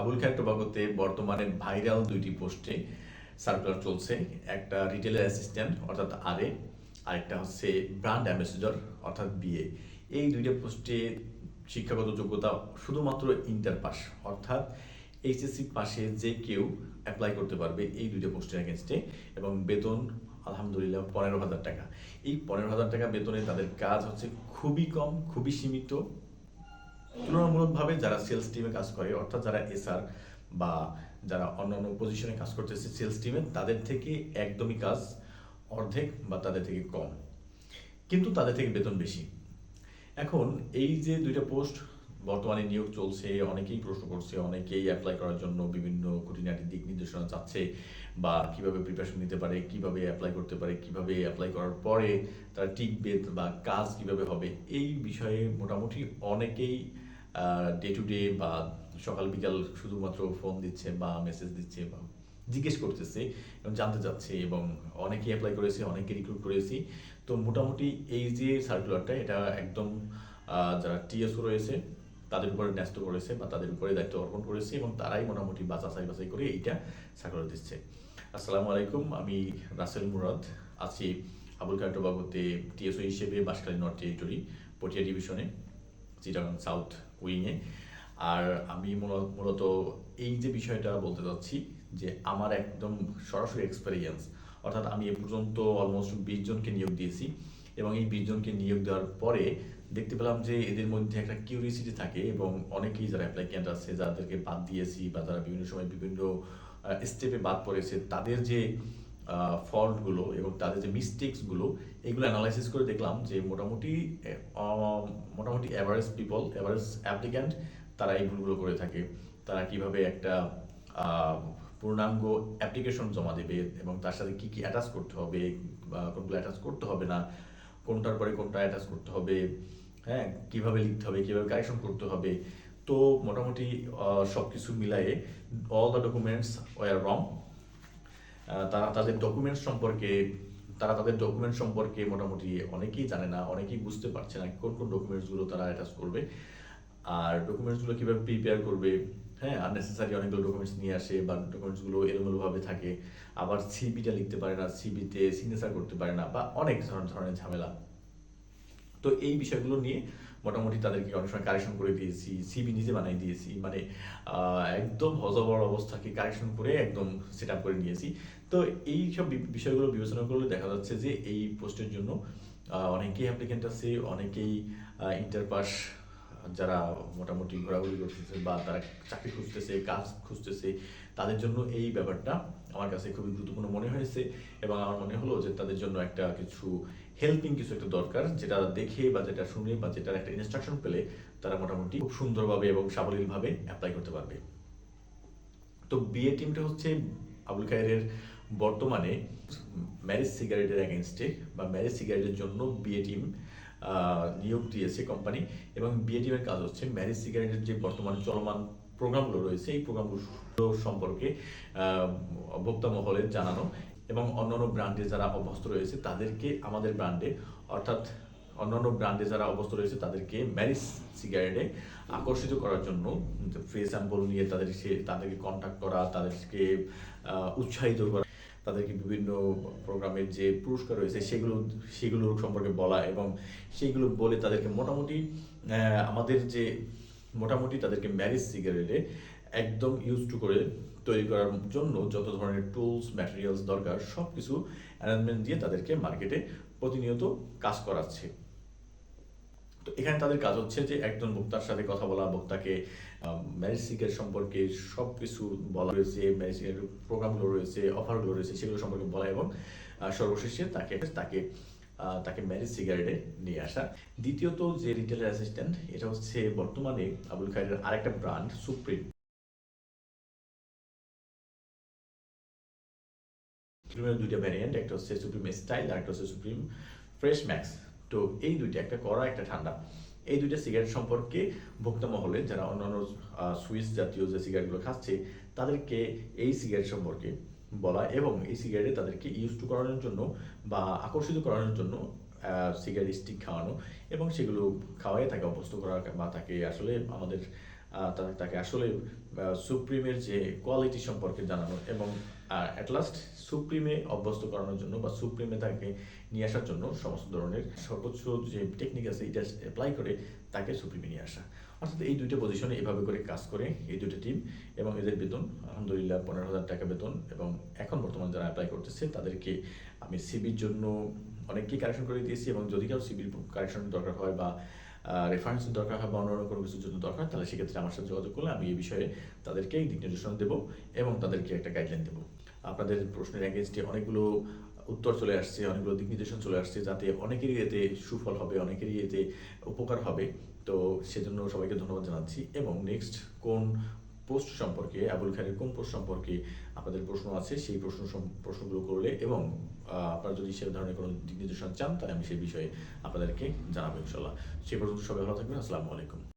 আবুল খায়ের টোবাকোতে বর্তমানে ভাইরাল দুইটি পোস্টে সার্কুলার চলছে। একটা রিটেলার অ্যাসিস্ট্যান্ট অর্থাৎ আরএ আরেকটা হচ্ছে ব্র্যান্ড অ্যাম্বাসেডর অর্থাৎ বিএ। এই দুইটা পোস্টে শিক্ষাগত যোগ্যতা শুধুমাত্র ইন্টার পাস অর্থাৎ এইচএসসি পাশে যে কেউ অ্যাপ্লাই করতে পারবে এই দুইটা পোস্টের এগেনস্টে এবং বেতন আলহামদুলিল্লাহ পনেরো হাজার টাকা। এই পনেরো হাজার টাকা বেতনে তাদের কাজ হচ্ছে খুবই কম, খুবই সীমিত তুলনামূলকভাবে যারা সেলস টিমে কাজ করে, অর্থাৎ যারা এসআর বা যারা অন্য অন্য পজিশনে কাজ করতেছে সেলস টিমে তাদের থেকে একদমই কাজ অর্ধেক বা তাদের থেকে কম। কিন্তু তাদের থেকে বেতন বেশি। এখন এই যে দুইটা পোস্ট বর্তমানে নিয়োগ চলছে, অনেকেই প্রশ্ন করছে, অনেকেই অ্যাপ্লাই করার জন্য বিভিন্ন খুঁটিনাটি দিক নির্দেশনা চাচ্ছে, বা কীভাবে প্রিপারেশন নিতে পারে, কীভাবে অ্যাপ্লাই করতে পারে, কীভাবে অ্যাপ্লাই করার পরে তারা টিকবে বা কাজ কীভাবে হবে, এই বিষয়ে মোটামুটি অনেকেই ডে টু ডে বা সকাল, বিকাল শুধুমাত্র ফোন দিচ্ছে বা মেসেজ দিচ্ছে বা জিজ্ঞেস করতেছে এবং জানতে চাচ্ছে এবং অনেকেই অ্যাপ্লাই করেছে অনেকে রিক্রুট করেছি। তো মোটামুটি এই যে সার্কুলারটা এটা একদম যারা টিএসও রয়েছে, তাদের উপরে ন্যস্ত করেছে বা তাদের উপরে দায়িত্ব অর্পণ করেছে এবং তারাই মোটামুটি বাছাই বাছাই করে এইটা সার্কুলার দিচ্ছে। আসসালামু আলাইকুম, আমি রাসেল মুরাদ, আছি আবুল বাবুতে টিএসও হিসেবে বাসখালী নর্থ টেরিটরি পটিয়া ডিভিশনে চিটাগাং সাউথ উইংয়ে আর আমি মূল- মূলত এই যে বিষয়টা বলতে চাচ্ছি যে আমার একদম সরাসরি এক্সপেরিয়েন্স অর্থাৎ আমি এ পর্যন্ত অলমোস্ট বিশ জনকে নিয়োগ দিয়েছি এবং এই বিশ জনকে নিয়োগ দেওয়ার পরে দেখতে পেলাম যে এদের মধ্যে একটা কিউরিয়াসিটি থাকে এবং অনেকেই যারা অ্যাপ্লাইকেন্ট আছে, যাদেরকে বাদ দিয়েছি বা যারা বিভিন্ন সময় বিভিন্ন স্টেপে বাদ পড়েছে, তাদের যে ফল্টগুলো এবং তাদের যে মিস্টেক্সগুলো এগুলো অ্যানালাইসিস করে দেখলাম যে মোটামুটি মোটামুটি অ্যাভারেজ পিপল অ্যাভারেজ অ্যাপ্লিক্যান্ট তারা এই ভুলগুলো করে থাকে। তারা কীভাবে একটা পূর্ণাঙ্গ অ্যাপ্লিকেশন জমা দেবে এবং তার সাথে কি কি অ্যাটাচ করতে হবে কোনগুলো অ্যাটাচ করতে হবে না, কোনটার পরে কোনটা অ্যাটাচ করতে হবে হ্যাঁ কীভাবে লিখতে হবে, কীভাবে কারেকশন করতে হবে। তো মোটামুটি সব কিছু মিলায়ে all the documents were wrong তারা তাদের ডকুমেন্ট সম্পর্কে, তারা তাদের ডকুমেন্ট সম্পর্কে মোটামুটি অনেকেই জানে না, অনেকেই বুঝতে পারছে না কোন কোন ডকুমেন্টসগুলো তারা অ্যাটাচ করবে। আর ডকুমেন্টসগুলো কীভাবে প্রিপেয়ার করবে হ্যাঁ আর নেসেসারি অনেকগুলো ডকুমেন্টস নিয়ে আসে বা ডকুমেন্টসগুলো এলোমেলোভাবে থাকে। আবার সিবিটা লিখতে পারে না সিবিতে সিগনেচার করতে পারে না বা অনেক ধরনের ঝামেলা। তো এই বিষয়গুলো নিয়ে মোটামুটি তাদেরকে অনেক সময় কারেকশন করে দিয়েছি সিবি নিজে বানাই দিয়েছি মানে একদম হজবর অবস্থাকে কারেকশন করে একদম সেট আপ করে নিয়েছি। তো এই সব বিষয়গুলো বিবেচনা করলে দেখা যাচ্ছে যে এই পোস্টের জন্য অনেকেই অ্যাপ্লিকেন্ট আছে, অনেকেই ইন্টার পাস যারা মোটামুটি ঘোরাঘুরি করতেছে বা তারা চাকরি খুঁজতেছে, কাজ খুঁজতেছে, তাদের জন্য এই ব্যাপারটা আমার কাছে খুবই গুরুত্বপূর্ণ মনে হয়েছে এবং আমার মনে হলো যে তাদের জন্য একটা কিছু হেল্পিং কিছু একটা দরকার, যেটা দেখে বা যেটা শুনে বা যেটার একটা ইনস্ট্রাকশন পেলে তারা মোটামুটি খুব সুন্দরভাবে এবং সাবলীলভাবে অ্যাপ্লাই করতে পারবে। তো বিএ টিমটা হচ্ছে আবুল খায়ের বর্তমানে ম্যারেজ সিগারেটের অ্যাগেনস্টে বা ম্যারেজ সিগারেটের জন্য বিএ টিম নিয়োগ দিয়েছে কোম্পানি এবং বিএ টিমের কাজ হচ্ছে ম্যারেজ সিগারেটের যে বর্তমানে চলমান প্রোগ্রামগুলো রয়েছে, এই প্রোগ্রামগুলো সম্পর্কে ভোক্তা মহলে জানানো এবং অন্যান্য ব্র্যান্ডে যারা অভ্যস্ত রয়েছে, তাদেরকে আমাদের ব্র্যান্ডে, অর্থাৎ অন্যান্য ব্র্যান্ডে যারা অবস্থা রয়েছে, তাদেরকে ম্যারিস সিগারেটে আকর্ষিত করার জন্য ফ্রি স্যাম্পল নিয়ে তাদের সে, তাদেরকে কন্ট্যাক্ট করা, তাদেরকে উৎসাহিত করা, তাদেরকে বিভিন্ন প্রোগ্রামের যে পুরস্কার রয়েছে, সেগুলো সেগুলোর সম্পর্কে বলা এবং সেইগুলো বলে তাদেরকে মোটামুটি আমাদের যে, মোটামুটি তাদেরকে ম্যারিজ সিগারেটে একদম ইউজ টু করে তৈরি করার জন্য যত ধরনের টুলস ম্যাটেরিয়ালস দরকার সব কিছু অ্যারেঞ্জমেন্ট দিয়ে তাদেরকে মার্কেটে প্রতিনিয়ত কাজ করাচ্ছে। তো এখানে তাদের কাজ হচ্ছে যে একজন বক্তার সাথে কথা বলা, বক্তাকে ম্যারেজ সিকের সম্পর্কে সব কিছু বলা রয়েছে ম্যারেজ সিকের প্রোগ্রামগুলো রয়েছে অফারগুলো রয়েছে, সেগুলো সম্পর্কে বলা এবং সর্বশেষে তাকে তাকে তাকে ম্যারেজ সিগারেটে নিয়ে আসা। দ্বিতীয়ত যে রিটেলার অ্যাসিস্ট্যান্ট এটা হচ্ছে বর্তমানে আবুল খায়ের আরেকটা ব্র্যান্ড সুপ্রিম সুপ্রিমের দুইটা ভ্যারিয়েন্ট একটা হচ্ছে সুপ্রিম স্টাইল আর একটা হচ্ছে সুপ্রিম ফ্রেশ ম্যাক্স তো এই দুইটা, একটা কড়া, একটা ঠান্ডা। এই দুইটা সিগারেট সম্পর্কে ভোক্তা মহলে যারা অন্যান্য সুইস জাতীয় যে সিগারেটগুলো খাচ্ছে, তাদেরকে এই সিগারেট সম্পর্কে বলা এবং এই সিগারেটে তাদেরকে ইউজ টু করানোর জন্য বা আকর্ষিত করানোর জন্য সিগারেট স্টিক খাওয়ানো এবং সেগুলো খাওয়াই তাকে অভ্যস্ত করা বা তাকে আসলে আমাদের তাকে আসলে সুপ্রিমের যে কোয়ালিটি সম্পর্কে জানানো এবং অ্যাট লাস্ট সুপ্রিমে অভ্যস্ত করানোর জন্য বা সুপ্রিমে তাকে নিয়ে আসার জন্য সমস্ত ধরনের সর্বোচ্চ যে টেকনিক আছে, এটা অ্যাপ্লাই করে তাকে সুপ্রিমে নিয়ে আসা। অর্থাৎ এই দুইটা পজিশনে এভাবে করে কাজ করে এই দুইটা টিম এবং এদের বেতন, আলহামদুলিল্লাহ পনেরো হাজার টাকা বেতন এবং এখন বর্তমান যারা অ্যাপ্লাই করতেছে, তাদেরকে আমি সিবির জন্য অনেককেই কারেকশন করে দিয়েছি এবং যদি কারও সিবির কারেকশন দরকার হয় বা রেফারেন্সের দরকার হয় বা অন্যান্য কোনো কিছুর জন্য দরকার তাহলে সেক্ষেত্রে আমার সাথে যোগাযোগ করলে আমি এই বিষয়ে তাদেরকে দিক নির্দেশনা দেবো এবং তাদেরকে একটা গাইডলাইন দেবো। আপনাদের প্রশ্নের অ্যাগেনস্টে অনেকগুলো উত্তর চলে আসছে, অনেকগুলো দিক নির্দেশন চলে আসছে যাতে অনেকেরই এতে সুফল হবে, অনেকেরই এতে উপকার হবে। তো সেজন্য সবাইকে ধন্যবাদ জানাচ্ছি এবং নেক্সট কোন পোস্ট সম্পর্কে, আবুল খানের কোন পোস্ট সম্পর্কে আপনাদের প্রশ্ন আছে, সেই প্রশ্ন প্রশ্নগুলো করলে এবং আপনারা যদি সে ধরনের কোনো দিক নির্দেশনা চান, তাহলে আমি সেই বিষয়ে আপনাদেরকে জানাব ইনশাল্লাহ। সে পর্যন্ত সবাই ভালো থাকবেন, আসসালামু আলাইকুম।